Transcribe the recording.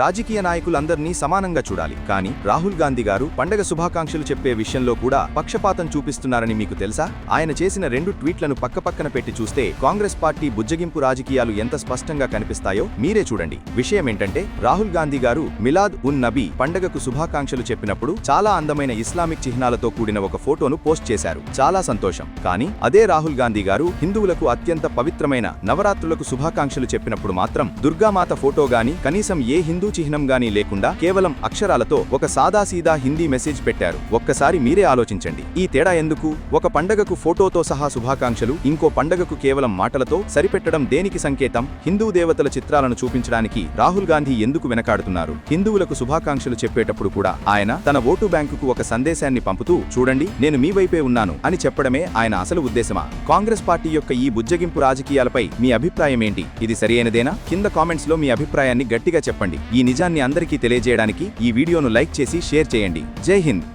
రాజకీయ నాయకులందర్నీ సమానంగా చూడాలి. కానీ రాహుల్ గాంధీ గారు పండగ శుభాకాంక్షలు చెప్పే విషయంలో కూడా పక్షపాతం చూపిస్తున్నారని మీకు తెలుసా? ఆయన చేసిన రెండు ట్వీట్లను పక్కపక్కన పెట్టి చూస్తే కాంగ్రెస్ పార్టీ బుజ్జగింపు రాజకీయాలు ఎంత స్పష్టంగా కనిపిస్తాయో మీరే చూడండి. విషయమేంటంటే రాహుల్ గాంధీ గారు మిలాద్ ఉన్ నబీ పండగకు శుభాకాంక్షలు చెప్పినప్పుడు చాలా అందమైన ఇస్లామిక్ చిహ్నాలతో కూడిన ఒక ఫోటోను పోస్ట్ చేశారు. చాలా సంతోషం. కానీ అదే రాహుల్ గాంధీ గారు హిందువులకు అత్యంత పవిత్రమైన నవరాత్రులకు శుభాకాంక్షలు చెప్పినప్పుడు మాత్రం దుర్గామాత ఫోటో గాని కనీసం ఏ హిందూ చిహ్నం చిహ్నంగాని లేకుండా కేవలం అక్షరాలతో ఒక సాదాసీదా హిందీ మెసేజ్ పెట్టారు. ఒక్కసారి మీరే ఆలోచించండి. ఈ తేడా ఎందుకు? ఒక పండగకు ఫోటోతో సహా శుభాకాంక్షలు ఇంకో పండగకు కేవలం మాటలతో సరిపెట్టడం దేనికి సంకేతం? హిందూ దేవతల చిత్రాలను చూపించడానికి రాహుల్ గాంధీ ఎందుకు వెనకాడుతున్నారు? హిందువులకు శుభాకాంక్షలు చెప్పేటప్పుడు కూడా ఆయన తన ఓటు బ్యాంకుకు ఒక సందేశాన్ని పంపుతూ చూడండి నేను మీ వైపే ఉన్నాను అని చెప్పడమే ఆయన అసలు ఉద్దేశమా? కాంగ్రెస్ పార్టీ యొక్క ఈ బుజ్జగింపు రాజకీయాలపై మీ అభిప్రాయం ఏంటి ఇది సరియైనదేనా కింద కామెంట్స్లో మీ అభిప్రాయాన్ని గట్టిగా చెప్పండి. ఈ నిజాన్ని అందరికీ తెలియజేయడానికి ఈ వీడియోను లైక్ చేసి షేర్ చేయండి. జై హింద్.